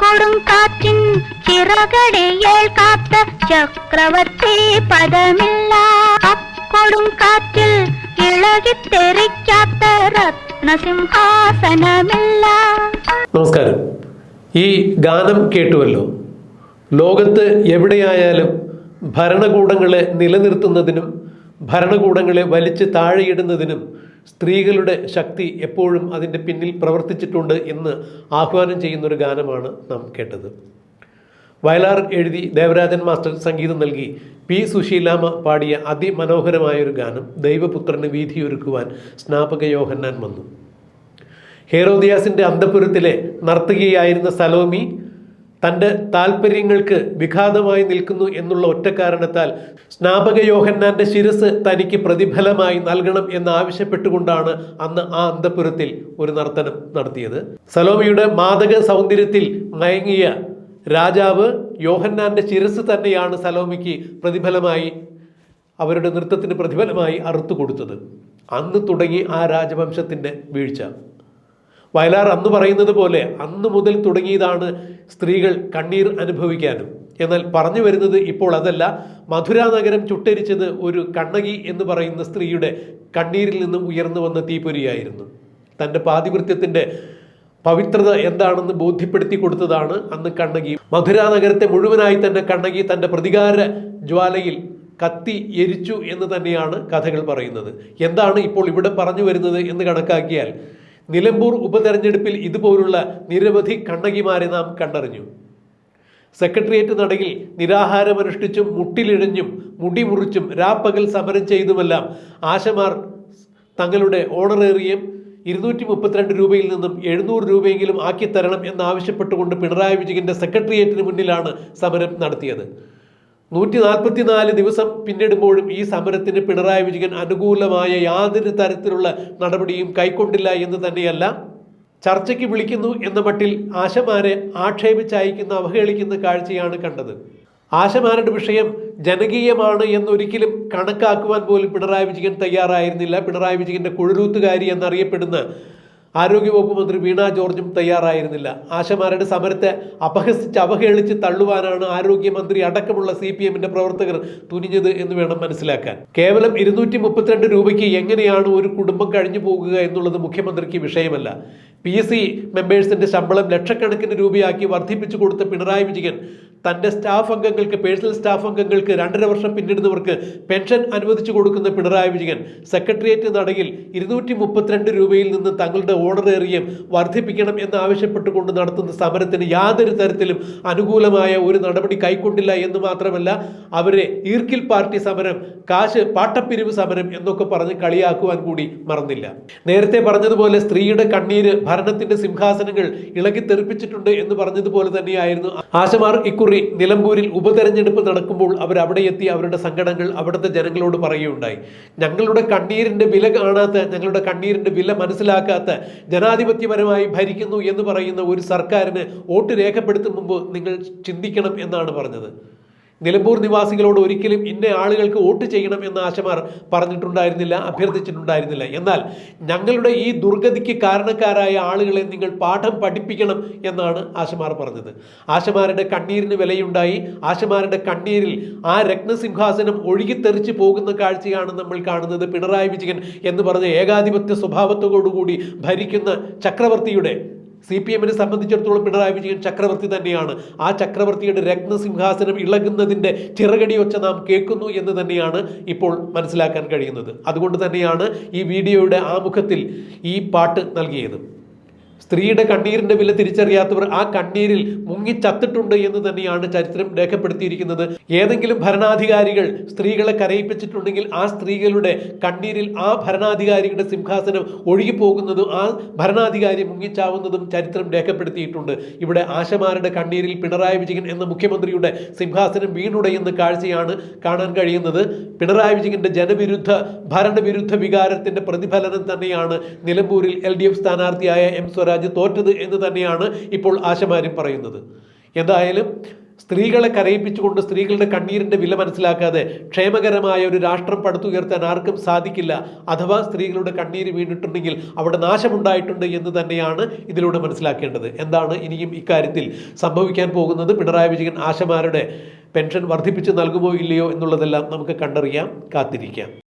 കൊടുങ്കാറ്റിൻ ചിറകടയേൾ കാത്ത ചക്രവർത്തി പദമില്ല. കൊടുങ്കാറ്റിൽ ഇളകിത്തെറിക്കാത്ത രത്നസിംഹാസനമില്ല. നമസ്കാരം. ഈ ഗാനം കേട്ടുവല്ലോ. ലോകത്ത് എവിടെയായാലും ഭരണകൂടങ്ങളെ നിലനിർത്തുന്നതിനും ഭരണകൂടങ്ങളെ വലിച്ച് താഴെയിടുന്നതിനും സ്ത്രീകളുടെ ശക്തി എപ്പോഴും അതിന്റെ പിന്നിൽ പ്രവർത്തിച്ചിട്ടുണ്ട് എന്ന് ആഹ്വാനം ചെയ്യുന്നൊരു ഗാനമാണ് നാം കേട്ടത്. വയലാർ എഴുതി ദേവരാജൻ മാസ്റ്റർ സംഗീതം നൽകി പി സുശീലാമ പാടിയ അതിമനോഹരമായൊരു ഗാനം ദൈവപുത്രന് വീതിയൊരുക്കുവാൻ സ്നാപക യോഹന്നാൻ വന്നു. ഹേറോദിയാസിന്റെ അന്തപുരത്തിലെ നർത്തകിയായിരുന്ന സലോമി തന്റെ താല്പര്യങ്ങൾക്ക് വിഘാതമായി നിൽക്കുന്നു എന്നുള്ള ഒറ്റ കാരണത്താൽ സ്നാപക യോഹന്നാന്റെ ശിരസ് തനിക്ക് പ്രതിഫലമായി നൽകണം എന്ന് എന്നാവശ്യപ്പെട്ടുകൊണ്ടാണ് അന്ന് ആ അന്തപുരത്തിൽ ഒരു നർത്തനം നടത്തിയത്. സലോമിയുടെ മാതക സൗന്ദര്യത്തിൽ മയങ്ങിയ രാജാവ് യോഹന്നാന്റെ ശിരസ് തന്നെയാണ് സലോമിക്ക് പ്രതിഫലമായി അവരുടെ നൃത്തത്തിന് പ്രതിഫലമായി അറുത്തു കൊടുത്തത് അന്ന് തുടങ്ങി ആ രാജവംശത്തിന്റെ വീഴ്ച. വയലാർ അന്ന് പറയുന്നത് പോലെ അന്ന് മുതൽ തുടങ്ങിയതാണ് സ്ത്രീകൾ കണ്ണീർ അനുഭവിക്കാനും. എന്നാൽ പറഞ്ഞു വരുന്നത് ഇപ്പോൾ അതല്ല. മധുര നഗരം ചുട്ടരിച്ചത് ഒരു കണ്ണകി എന്ന് പറയുന്ന സ്ത്രീയുടെ കണ്ണീരിൽ നിന്നും ഉയർന്നു വന്ന തീപ്പൊരിയായിരുന്നു. തന്റെ പാതിവൃത്യത്തിന്റെ പവിത്രത എന്താണെന്ന് ബോധ്യപ്പെടുത്തി കൊടുത്തതാണ് അന്ന് കണ്ണകി. മധുര നഗരത്തെ മുഴുവനായി തന്നെ കണ്ണകി തന്റെ പ്രതികാര ജ്വാലയിൽ കത്തി എരിച്ചു എന്ന് തന്നെയാണ് കഥകൾ പറയുന്നത്. എന്താണ് ഇപ്പോൾ ഇവിടെ പറഞ്ഞു വരുന്നത് എന്ന് കണക്കാക്കിയാൽ നിലമ്പൂർ ഉപതെരഞ്ഞെടുപ്പിൽ ഇതുപോലുള്ള നിരവധി കണ്ണകിമാരെ നാം കണ്ടറിഞ്ഞു. സെക്രട്ടേറിയറ്റ് നടയിൽ നിരാഹാരമനുഷ്ഠിച്ചും മുട്ടിലിഴഞ്ഞും മുടിമുറിച്ചും രാപ്പകൽ സമരം ചെയ്തുമെല്ലാം ആശമാർ തങ്ങളുടെ ഓണറേറിയം ഇരുന്നൂറ്റി മുപ്പത്തിരണ്ട് രൂപയിൽ നിന്നും എഴുന്നൂറ് രൂപയെങ്കിലും ആക്കി ആക്കിത്തരണം എന്നാവശ്യപ്പെട്ടുകൊണ്ട് പിണറായി വിജയന്റെ സെക്രട്ടേറിയറ്റിന് മുന്നിലാണ് സമരം നടത്തിയത്. നൂറ്റി നാൽപ്പത്തിനാല് ദിവസം പിന്നിടുമ്പോഴും ഈ സമരത്തിന് പിണറായി വിജയൻ അനുകൂലമായ യാതൊരു തരത്തിലുള്ള നടപടിയും കൈക്കൊണ്ടില്ല എന്ന് തന്നെയല്ല. ചർച്ചയ്ക്ക് വിളിക്കുന്നു എന്ന മട്ടിൽ ആശമാരെ ആക്ഷേപിച്ചയക്കുന്ന അവഹേളിക്കുന്ന കാഴ്ചയാണ് കണ്ടത്. ആശമാരുടെ വിഷയം ജനകീയമാണ് എന്നൊരിക്കലും കണക്കാക്കുവാൻ പോലും പിണറായി വിജയൻ തയ്യാറായിരുന്നില്ല. പിണറായി വിജയന്റെ കുഴലൂത്തുകാരി എന്നറിയപ്പെടുന്ന ആരോഗ്യവകുപ്പ് മന്ത്രി വീണ ജോർജും തയ്യാറായിരുന്നില്ല. ആശമാരുടെ സമരത്തെ അപഹസിച്ച് അവഹേളിച്ച് തള്ളുവാനാണ് ആരോഗ്യമന്ത്രി അടക്കമുള്ള സി പി എമ്മിന്റെ പ്രവർത്തകർ തുനിഞ്ഞത് എന്ന് വേണം മനസ്സിലാക്കാൻ. കേവലം ഇരുന്നൂറ്റി മുപ്പത്തിരണ്ട് രൂപയ്ക്ക് എങ്ങനെയാണ് ഒരു കുടുംബം കഴിഞ്ഞു പോകുക എന്നുള്ളത് മുഖ്യമന്ത്രിക്ക് വിഷയമല്ല. പി എസ് സി മെമ്പേഴ്സിന്റെ ശമ്പളം ലക്ഷക്കണക്കിന് രൂപയാക്കി വർദ്ധിപ്പിച്ചു കൊടുത്ത പിണറായി വിജയൻ തന്റെ സ്റ്റാഫ് അംഗങ്ങൾക്ക് പേഴ്സണൽ സ്റ്റാഫ് അംഗങ്ങൾക്ക് രണ്ടര വർഷം പിന്നിടുന്നവർക്ക് പെൻഷൻ അനുവദിച്ചു കൊടുക്കുന്ന പിണറായി വിജയൻ സെക്രട്ടേറിയറ്റ് നടയിൽ ഇരുന്നൂറ്റി മുപ്പത്തിരണ്ട് രൂപയിൽ നിന്ന് തങ്ങളുടെ ഓണറേറിയം വർദ്ധിപ്പിക്കണം എന്ന് ആവശ്യപ്പെട്ടുകൊണ്ട് നടത്തുന്ന സമരത്തിന് യാതൊരു തരത്തിലും അനുകൂലമായ ഒരു നടപടി കൈക്കൊണ്ടില്ല എന്ന് മാത്രമല്ല അവരെ ഈർക്കിൽ പാർട്ടി സമരം കാശ് പാട്ടപ്പിരിവ് സമരം എന്നൊക്കെ പറഞ്ഞ് കളിയാക്കുവാൻ കൂടി മറന്നില്ല. നേരത്തെ പറഞ്ഞതുപോലെ സ്ത്രീയുടെ കണ്ണീര് ഭരണത്തിന്റെ സിംഹാസനങ്ങൾ ഇളകി തെറിപ്പിച്ചിട്ടുണ്ട് എന്ന് പറഞ്ഞതുപോലെ തന്നെയായിരുന്നു ആശമാർ ഇക്കുറി നിലമ്പൂരിൽ ഉപതെരഞ്ഞെടുപ്പ് നടക്കുമ്പോൾ അവർ അവിടെ എത്തി അവരുടെ സങ്കടങ്ങൾ അവിടുത്തെ ജനങ്ങളോട് പറയുകയുണ്ടായി. ഞങ്ങളുടെ കണ്ണീരിന്റെ വില കാണാത്ത ഞങ്ങളുടെ കണ്ണീരിന്റെ വില മനസ്സിലാക്കാത്ത ജനാധിപത്യപരമായി ഭരിക്കുന്നു എന്ന് പറയുന്ന ഒരു സർക്കാരിന് വോട്ട് രേഖപ്പെടുത്തും മുമ്പ് നിങ്ങൾ ചിന്തിക്കണം എന്നാണ് പറഞ്ഞത്. നിലമ്പൂർ നിവാസികളോട് ഒരിക്കലും ഇന്ന ആളുകൾക്ക് വോട്ട് ചെയ്യണം എന്ന് ആശമാർ പറഞ്ഞിട്ടുണ്ടായിരുന്നില്ല അഭ്യർത്ഥിച്ചിട്ടുണ്ടായിരുന്നില്ല. എന്നാൽ ഞങ്ങളുടെ ഈ ദുർഗതിക്ക് കാരണക്കാരായ ആളുകളെ നിങ്ങൾ പാഠം പഠിപ്പിക്കണം എന്നാണ് ആശമാർ പറഞ്ഞത്. ആശമാരുടെ കണ്ണീരിന് വിലയുണ്ടായി. ആശമാരുടെ കണ്ണീരിൽ ആ രത്നസിംഹാസനം ഒഴുകിത്തെറിച്ച് പോകുന്ന കാഴ്ചയാണ് നമ്മൾ കാണുന്നത് പിണറായി വിജയൻ എന്ന് പറഞ്ഞ ഏകാധിപത്യ സ്വഭാവത്തോടുകൂടി ഭരിക്കുന്ന ചക്രവർത്തിയുടെ സി പി എമ്മിനെ സംബന്ധിച്ചിടത്തോളം പിണറായി വിജയൻ ചക്രവർത്തി തന്നെയാണ്. ആ ചക്രവർത്തിയുടെ രത്നസിംഹാസനം ഇളകുന്നതിന്റെ ചിറകടി ഒച്ച നാം കേൾക്കുന്നു എന്ന് തന്നെയാണ് ഇപ്പോൾ മനസ്സിലാക്കാൻ കഴിയുന്നത്. അതുകൊണ്ട് തന്നെയാണ് ഈ വീഡിയോയുടെ ആമുഖത്തിൽ ഈ പാട്ട് നൽകിയത്. സ്ത്രീയുടെ കണ്ണീരിന്റെ വില തിരിച്ചറിയാത്തവർ ആ കണ്ണീരിൽ മുങ്ങിച്ചത്തിട്ടുണ്ട് എന്ന് തന്നെയാണ് ചരിത്രം രേഖപ്പെടുത്തിയിരിക്കുന്നത്. ഏതെങ്കിലും ഭരണാധികാരികൾ സ്ത്രീകളെ കരയിപ്പിച്ചിട്ടുണ്ടെങ്കിൽ ആ സ്ത്രീകളുടെ കണ്ണീരിൽ ആ ഭരണാധികാരിയുടെ സിംഹാസനം ഒഴുകിപ്പോകുന്നതും ആ ഭരണാധികാരി മുങ്ങിച്ചാവുന്നതും ചരിത്രം രേഖപ്പെടുത്തിയിട്ടുണ്ട്. ഇവിടെ ആശമാരുടെ കണ്ണീരിൽ പിണറായി വിജയൻ എന്ന മുഖ്യമന്ത്രിയുടെ സിംഹാസനം വീണുടയുന്ന കാഴ്ചയാണ് കാണാൻ കഴിയുന്നത്. പിണറായി വിജയന്റെ ജനവിരുദ്ധ ഭരണവിരുദ്ധ വികാരത്തിന്റെ പ്രതിഫലനം തന്നെയാണ് നിലമ്പൂരിൽ എൽ ഡി എഫ് സ്ഥാനാർത്ഥിയായ എം സ്വരാജ് തോറ്റത് എന്ന് തന്നെയാണ് ഇപ്പോൾ ആശമാരും പറയുന്നത്. എന്തായാലും സ്ത്രീകളെ കരയിപ്പിച്ചുകൊണ്ട് സ്ത്രീകളുടെ കണ്ണീരിന്റെ വില മനസ്സിലാക്കാതെ ക്ഷേമകരമായ ഒരു രാഷ്ട്രം പടുത്തുയർത്താൻ ആർക്കും സാധിക്കില്ല. അഥവാ സ്ത്രീകളുടെ കണ്ണീര് വീണിട്ടുണ്ടെങ്കിൽ അവിടെ നാശമുണ്ടായിട്ടുണ്ട് എന്ന് തന്നെയാണ് ഇതിലൂടെ മനസ്സിലാക്കേണ്ടത്. എന്താണ് ഇനിയും ഇക്കാര്യത്തിൽ സംഭവിക്കാൻ പോകുന്നത്? പിണറായി വിജയൻ ആശമാരുടെ പെൻഷൻ വർദ്ധിപ്പിച്ച് നൽകുമോ ഇല്ലയോ എന്നുള്ളതെല്ലാം നമുക്ക് കണ്ടറിയാം കാത്തിരിക്കാം.